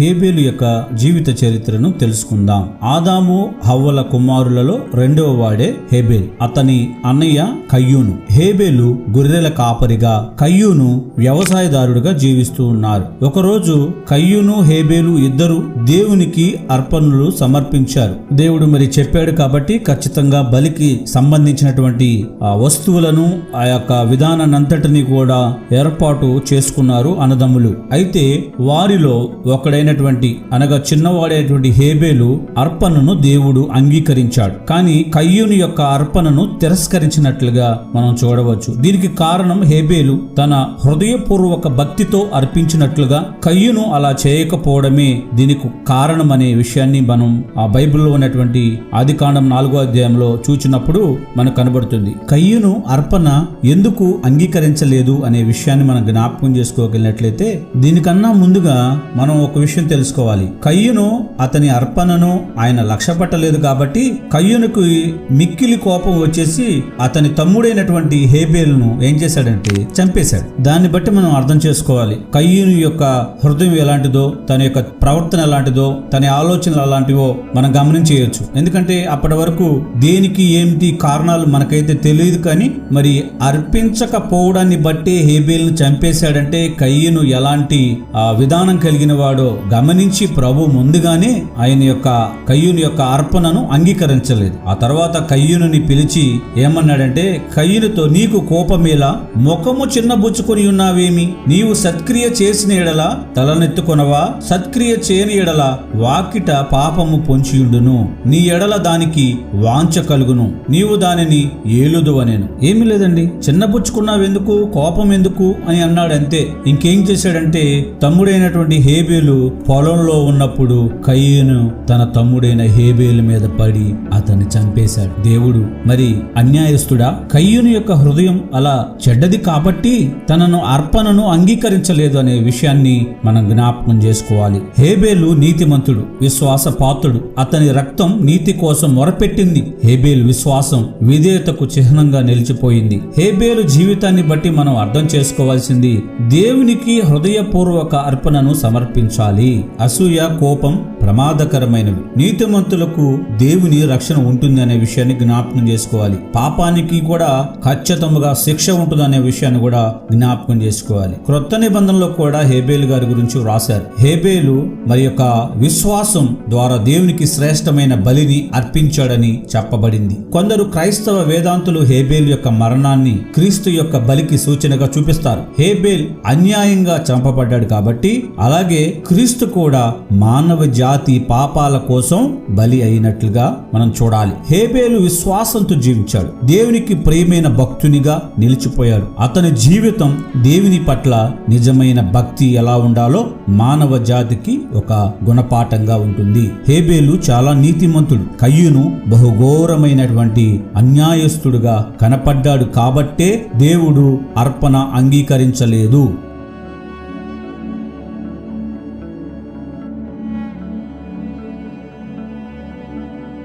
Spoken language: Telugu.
హేబేలు యొక్క జీవిత చరిత్రను తెలుసుకుందాం. ఆదాము హవ్వల కుమారులలో రెండవ వాడే హేబేల్. అతని అన్నయ్య కయ్యూను. హేబేలు గొర్రెల కాపరిగా కయ్యూను వ్యవసాయదారుడిగా జీవిస్తూ ఉన్నారు. ఒకరోజు కయ్యూను హేబేలు ఇద్దరు దేవునికి అర్పణలు సమర్పించారు. దేవుడు మరి చెప్పాడు కాబట్టి ఖచ్చితంగా బలికి సంబంధించినటువంటి ఆ వస్తువులను ఆ యొక్క విధానాన్నంతటిని కూడా ఏర్పాటు చేసుకున్నారు అన్నదమ్ములు. అయితే వారిలో ఒకడైనటువంటి అనగా చిన్నవాడైనటువంటి హేబేలు అర్పణను దేవుడు అంగీకరించాడు. కానీ కయ్యూని యొక్క అర్పణను తిరస్కరించినట్లుగా మనం చూడవచ్చు. దీనికి కారణం హేబేలు తన హృదయపూర్వక భక్తితో అర్పించినట్లుగా కయ్యూను అలా చేయకపోవడమే దీనికి కారణం అనే విషయాన్ని మనం ఆ బైబిల్లో ఉన్నటువంటి ఆది కాండం నాలుగో అధ్యాయంలో చూచినప్పుడు మనకు కనబడుతుంది. కయ్యూను అర్పణ ఎందుకు అంగీకరించలేదు అనే విషయాన్ని మనం జ్ఞాపకం చేసుకోగలిగినట్లయితే దీనికన్నా ముందుగా మనం ఒక విషయం తెలుసుకోవాలి. కయ్యును అతని అర్పణను ఆయన లక్ష్యపట్టలేదు కాబట్టి కయ్యునుకు మిక్కిలి కోపం వచ్చేసి అతని తమ్ముడైనటువంటి హేబేలును ఏం చేశాడంటే చంపేశాడు. దాన్ని బట్టి మనం అర్థం చేసుకోవాలి. కయ్యూను యొక్క హృదయం ఎలాంటిదో తన యొక్క ప్రవర్తన ఎలాంటిదో తన ఆలోచనలు అలాంటివో మనం గమనించేయచ్చు. ఎందుకంటే అప్పటి వరకు దేనికి ఏమిటి కారణాలు మనకైతే తెలియదు కానీ మరి అర్పించకపోవడాన్ని బట్టే హేబేల్ను చంపేశాడంటే కయ్యను ఎలాంటి విధానం కలిగిన వాడో గమనించి ప్రభు ముందుగానే ఆయన యొక్క కయ్యూని యొక్క అర్పణను అంగీకరించలేదు. ఆ తర్వాత కయ్యూనుని పిలిచి ఏమన్నాడంటే కయ్యూనితో నీకు కోపమేలా? ముఖము చిన్నబుచ్చుకొని ఉన్నావేమి? నీవు సత్క్రియ చేసిన ఎడల తలనెత్తుకొనవా? సత్క్రియ చేయని ఎడల వాకిట పాపము పొంచియుండును. నీ ఎడల దానికి వాంఛ కలుగును. నీవు దానిని ఏలుదు అనేను. ఏమీ లేదండి. చిన్నబుచ్చుకున్నావెందుకు? కోపం ఎందుకు? అని అన్నాడు అంతే ఇంకేం చేశాడంటే తమ్ముడైనటువంటి హేబేలు పొలంలో ఉన్నప్పుడు కయ్యను తన తమ్ముడైన హేబేలు మీద పడి అతన్ని చంపేశాడు. దేవుడు మరి అన్యాయస్తుడా? కయ్యూని యొక్క హృదయం అలా చెడ్డది కాబట్టి తనను అర్పణను అంగీకరించలేదు అనే విషయాన్ని మనం జ్ఞాపకం చేసుకోవాలి. హేబేలు నీతిమంతుడు విశ్వాస పాత్రుడు అతని రక్తం నీతి కోసం మొరపెట్టింది. హేబేలు విశ్వాసం విధేయతకు చిహ్నంగా నిలిచిపోయింది. హేబేలు జీవితాన్ని బట్టి మనం అర్థం చేసుకోవాల్సింది దేవునికి హృదయపూర్వక అర్పణను సమర్పించాలి. అసూయ కోపం ప్రమాదకరమైనవి నీతిమంతులకు దేవుని రక్షణ ఉంటుంది అనే విషయాన్ని జ్ఞాపకం చేసుకోవాలి. పాపానికి కూడా ఖచ్చితంగా శిక్ష ఉంటుందనే విషయాన్ని కూడా జ్ఞాపకం చేసుకోవాలి. క్రొత్త నిబంధనలో కూడా హేబేలు గారి గురించి వ్రాశారు. హేబేలు మరి యొక్క విశ్వాసం ద్వారా దేవునికి శ్రేష్టమైన బలిని అర్పించాడని చెప్పబడింది. కొందరు క్రైస్తవ వేదాంతులు హేబేలు యొక్క మరణాన్ని క్రీస్తు యొక్క బలికి సూచనగా చూపిస్తారు. హేబేల్ అన్యాయంగా చంపబడ్డాడు కాబట్టి అలాగే క్రీస్తు కూడా మానవ జాతి పాపాల కోసం బలి అయినట్లుగా మనం చూడాలి. హేబేలు విశ్వాసంతో జీవించాడు. దేవునికి ప్రేమైన భక్తునిగా నిలిచిపోయాడు. అతని జీవితం దేవుని పట్ల నిజమైన భక్తి ఎలా ఉండాలో మానవ జాతికి ఒక గుణపాఠంగా ఉంటుంది. హేబేలు చాలా నీతిమంతుడు. కయ్యును బహుఘోరమైనటువంటి అన్యాయస్తుడుగా కనపడ్డాడు కాబట్టే దేవుడు అర్పణ అంగీకరించలేదు.